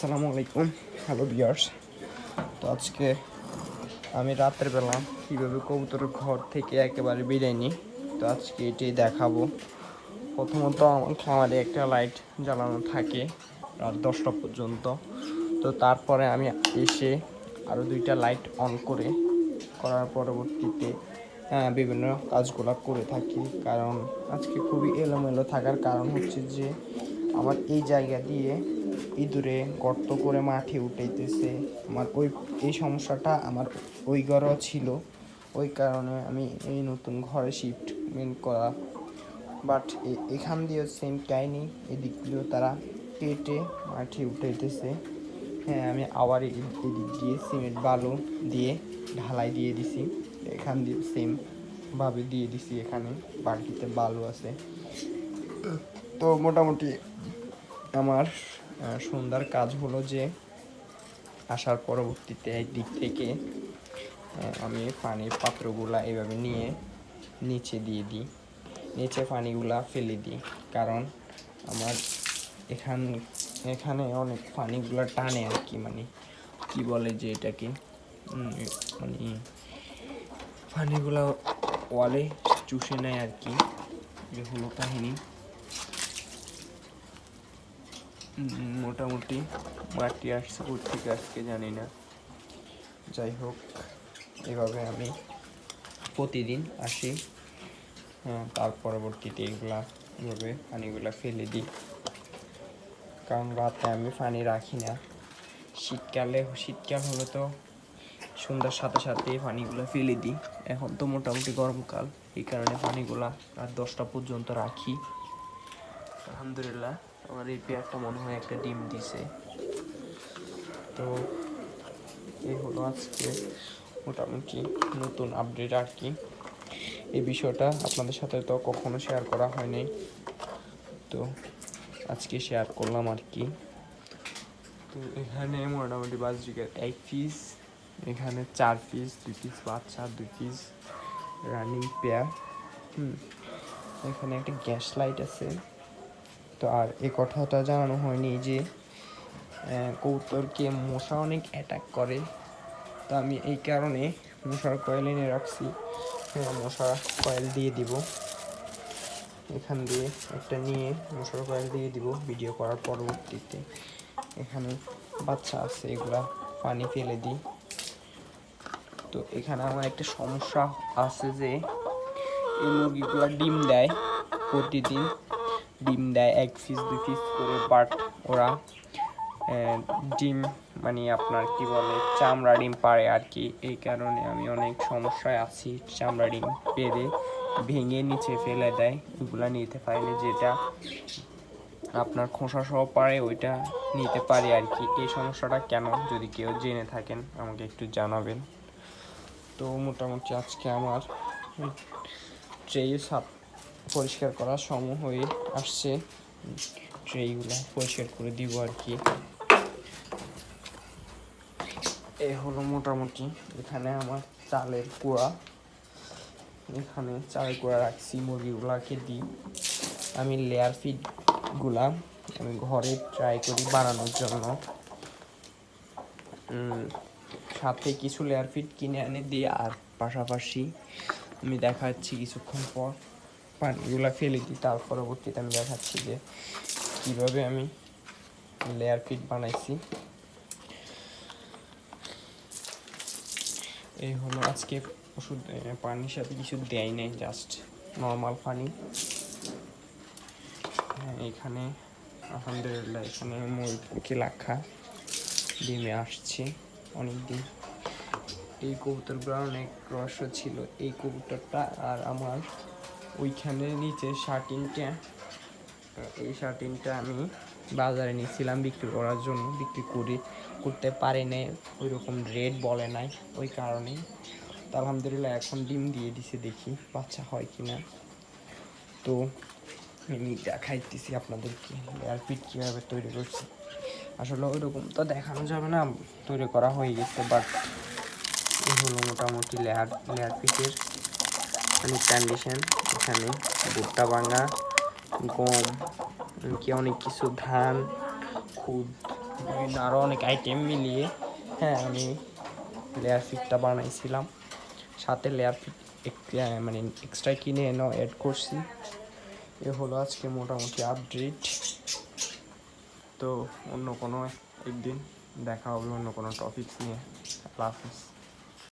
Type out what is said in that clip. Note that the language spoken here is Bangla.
আসসালামু আলাইকুম। হ্যালো বিয়ার্স তো আজকে আমি রাতের বেলা কীভাবে কবুতরের ঘর থেকে একেবারে বিদায় নিই তো আজকে এটি দেখাবো। প্রথমত আমার খামারে একটা লাইট জ্বালানো থাকে রাত দশটা পর্যন্ত। তো তারপরে আমি এসে আরও দুইটা লাইট অন করে করার পরবর্তীতে হ্যাঁ, বিভিন্ন কাজগুলো করে থাকি। কারণ আজকে খুবই এলোমেলো থাকার কারণ হচ্ছে যে আমার এই জায়গা দিয়ে ইঁদুরে গর্ত করে মাঠে উঠাইতেছে। আমার ওই, এই সমস্যাটা আমার ওই ঘরও ছিল। ওই কারণে আমি এই নতুন ঘরে শিফটমেন্ট করা। বাট এখান দিয়েও সেম কাহিনি এদিক দিয়েও তারা কেটে মাঠে উঠাইতেছে। হ্যাঁ আমি আবার এদিক দিয়ে সিমেন্ট বালু দিয়ে ঢালাই দিয়ে দিছি। এখান দিয়ে সেম ভাবে দিয়ে দিছি এখানে। বালতিতে বালু আছে। তো মোটামুটি আমার সন্ধ্যার কাজ হলো যে আসার পরবর্তীতে এই দিক থেকে আমি পানির পাত্রগুলা এভাবে নিয়ে নিচে দিয়ে দিই। নিচে পানিগুলা ফেলে দিই, কারণ আমার এখান, এখানে অনেক পানিগুলা টানে আর কি মানে কি বলে যে এটাকে মানে পানিগুলা ওয়ালে চুষে নেয় আর কি হলো কাহিনী। মোটামুটি মাটি আসছে থেকে আজকে জানি না। যাই হোক এভাবে আমি প্রতিদিন আসি। হ্যাঁ, তার পরবর্তীতে এগুলা এভাবে পানিগুলা ফেলে দিই। কারণ রাতে আমি পানি রাখি না। শীতকালে শীতকাল হলে তো সন্ধ্যার সাথে সাথে পানিগুলো ফেলে দিই। এখন তো মোটামুটি গরমকাল এই কারণে পানিগুলা রাত দশটা পর্যন্ত রাখি। আলহামদুলিল্লাহ। আমার এই পেয়ারটা মনে হয় একটা ডিম দিছে। তো এই হলো আজকে মোটামুটি নতুন আপডেট আর কি। এই বিষয়টা আপনাদের সাথে তো কখনো শেয়ার করা হয়নি তো আজকে শেয়ার করলাম আর কি। তো এখানে মোটামুটি বাজরিকের এক পিস এখানে চার পিস দুই পিস বাচ্চা, দুই পিস রানিং পেয়ার হুম। এখানে একটা গ্যাস লাইট আছে। তো আর এই কথাটা জানানো হয়নি যে আহ, কবুতরকে মশা অনেক অ্যাটাক করে। তো আমি এই কারণে মশার কয়েল এনে রাখছি। মশার কয়েল দিয়ে দিব। এখান দিয়ে একটা নিয়ে মশার কয়েল দিয়ে দিব ভিডিও করার পরবর্তীতে। এখানে বাচ্চা আছে এগুলা পানি ফেলে দিই। তো এখানে আমার একটা সমস্যা আছে যে এই মুরগিগুলো ডিম দেয় প্রতিদিন। ডিম দেয়, এক পিস দুই পিস করে বাট ওরা ডিম মানে আপনার কি বলে, চামড়া ডিম পারে আর কি। এই কারণে আমি অনেক সমস্যায় আছি, চামড়া ডিম পেরে ভেঙে নিচে ফেলে দেয়, ওগুলা নিতে পারিনি, যেটা আপনার খোসা সহ পারে ওইটা নিতে পারে আর কি। এই সমস্যাটা কেন, যদি কেউ জেনে থাকেন, আমাকে একটু জানাবেন। তো মোটামুটি আজকে আমার ট্রে সাপ পরিষ্কার করার সময় হয়ে আসছে। ট্রেগুলো পরিষ্কার করে দিব আর কি। এই হলো মোটামুটি এখানে আমার চালের কুড়া এখানে চালের কুড়া রাখছি, মুরগিগুলাকে দিই। আমি লেয়ার ফিডগুলা আমি ঘরে ট্রাই করি বানানোর জন্য। সাথে কিছু লেয়ার ফিট কিনে এনে দিই আর পাশাপাশি আমি দেখাচ্ছি কিছুক্ষণ পর। পানিগুলা ফেলে দিই তার পরবর্তীতে আমি দেখাচ্ছি যে কীভাবে আমি লেয়ার ফিট বানাইছি। এই হলো আজকে ওষুধ পানির সাথে কিছু দেয় নাই জাস্ট নর্মাল পানি। হ্যাঁ এখানে আলহামদুলিল্লাহ, এখানে মুরগি লাখা ডিমে আসছে অনেক দিন এই কবুতরগুলো অনেক রহস্য ছিল, এই কবুতরটা আর আমার ওইখানে নিচে শার্টিনটা এই শার্টিনটা আমি বাজারে নিয়েছিলাম বিক্রি করার জন্য। বিক্রি করি, করতে পারি নাই ওই রকম রেট বলে নাই, ওই কারণে তো আলহামদুলিল্লাহ এখন ডিম দিয়ে দিছে দেখি, বাচ্চা হয় কি না তো আমি দেখাইতেছি আপনাদেরকে লেয়ার পিট কীভাবে তৈরি করছি। আসলে ওই রকম তো দেখানো যাবে না, তৈরি করা হয়ে গেছে বাট এই হলো মোটামুটি লেয়ার লেয়ার পিটের মানে কন্ডিশন এখানে ভুট্টা ভাঙা, গম, এমনকি অনেক কিছু ধান, খুদ, বিভিন্ন আরও অনেক আইটেম মিলিয়ে হ্যাঁ আমি লেয়ার ফিটটা বানাইছিলাম। সাথে লেয়ার ফিট মানে এক্সট্রা কিনে এনে অ্যাড করছি। এ হলো আজকে মোটামুটি আপডেট তো অন্য কোনো একদিন দেখা হবে অন্য কোনো টপিক নিয়ে। আল্লাহ হাফিজ।